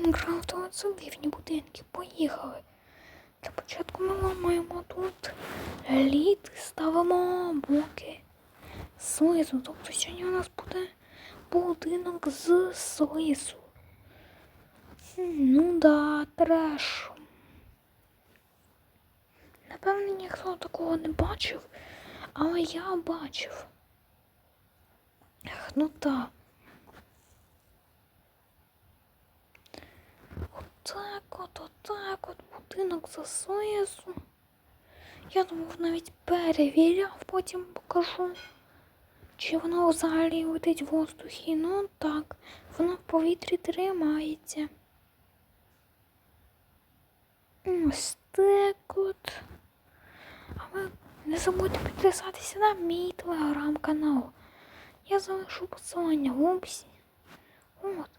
Майнкрафт, оце дивні будинки. Поїхали. Для початку ми ламаємо тут лід, ставимо блоки слизу. Тобто сьогодні у нас буде будинок з слизу. Ну да, треш. Напевно, ніхто такого не бачив, але я бачив. Ех, ну так. Отак от, отак от, будинок за слизу. Я думав, навіть перевіряв, потім покажу. Чи воно взагалі летить в воздухі? Ну так, воно в повітрі тримається. Ось так от. А ви не забудьте підписатися на мій телеграм-канал. Я залишу посилання в описі. От,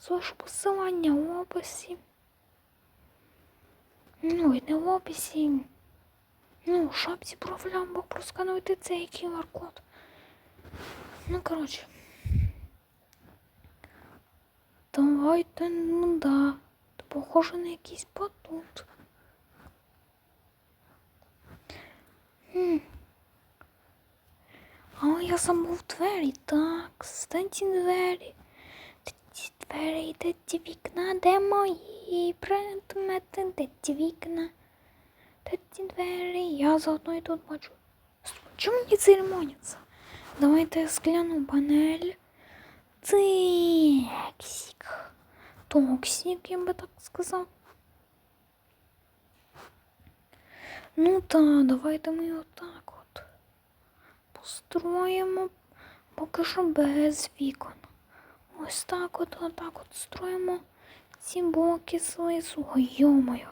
залишу посилання в описі. Ну, і в описі. Ну, шапці профіля або проскануйте цей QR-код. Ну, коротше. Давайте, ну да. То похоже на якийсь батут. Хм. Але я забув двері, так, станьте двері. Ці двері, де ці вікна, де мої предмети, де ці вікна, де ці двері, я заодно і тут бачу. Чому не церемоняться? Давайте я скляну панель. Тексик. Токсик, я би так сказав. Ну та, давайте ми отак от построїмо поки що без вікон. Ось так от, отак от строїмо ці блоки слизу. Йомаю.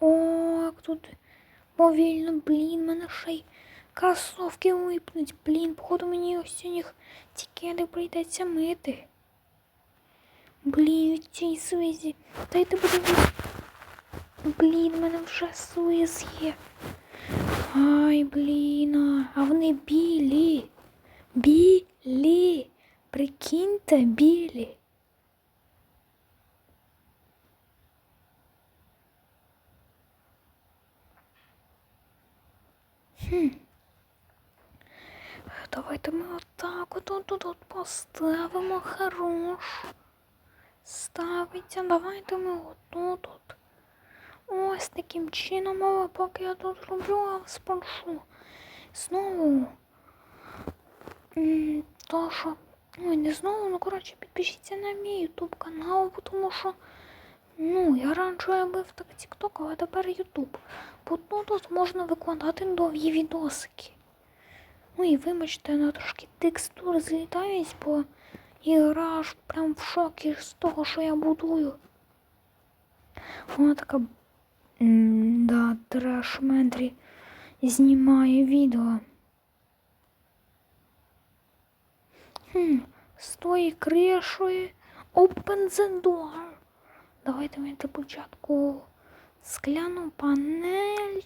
О, тут повільно, блін, мене ще й кросовки липнуть. Блін, походу мені сьогодні тікети прийдеться мити. Блін, від цій слизі. Дайте подивитися. Блін, в мене вже слиз є. Ай, блін, а вони білі. Білі. Прикиньте, білі. Хм. Давайте ми отак от от, от, от поставимо хорош. Ставиться, давайте ми отут от. Ось таким чином, але поки я тут роблю, я вас прошу. Знову. То, що. Ой, не знову, ну коротше, підпишіться на мій ютуб канал, тому що. Ну, я раніше робив так TikTok, але тепер Ютуб. Бо ну, тут можна викладати довгі відосики. Ну і вибачте, на трошки текстури злітають, бо ігра аж прям в шокі з того, що я будую. Вона така Да, треш Ментрі знімає відео. Хм, з тої кришої Open the door. Давайте ми для початку скляну панель.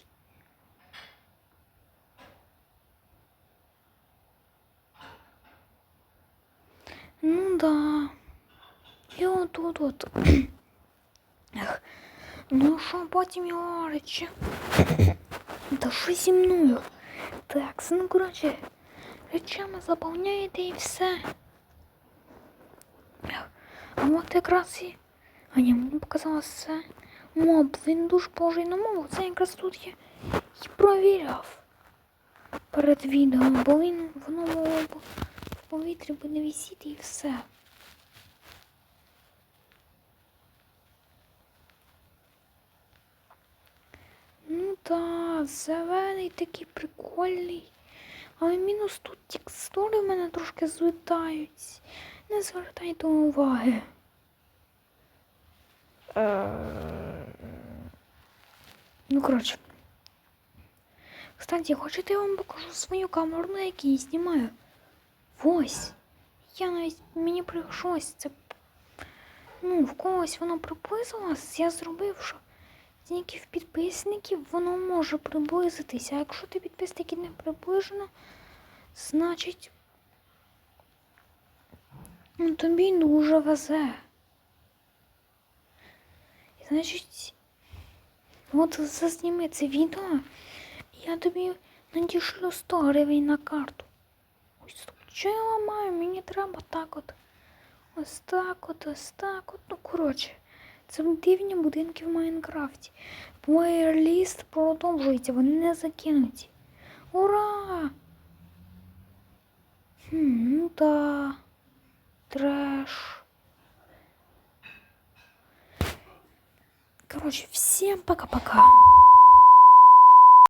Ну да. І отут от. Ех. Ну що потім його речі? Та що зі мною? Так, ну коротше, речами заповняєте і все. А от якраз і. А ні, мені показалось це. Моб, він дуже похожий на мову. Це якраз тут я і провіряв перед відео, бо він воно б в повітрі буде висіти і все. Ну та, зелений такий прикольний. Але мінус тут текстури в мене трошки злітають. Не звертайте уваги. Ну, коротше. Кстати, хочете я вам покажу свою камеру, на якій я знімаю? Ось. Я навіть мені прийшлось це. Ну, в когось воно приблизилось, я зробив, що тільки в підписників воно може приблизитися. А якщо ти підписники не приближено, значить Ну, тобі дуже везе. Значить, от зазніми це відео, я тобі надішлю 100 гривень на карту. Ось що я ламаю? Мені треба так от. Ось так от, ось так от. Ну, коротше, це дивні будинки в Майнкрафті. Плеєрліст продовжується, вони не закинуті. Ура! Хм, ну да. Трэш. Короче, всем пока-пока.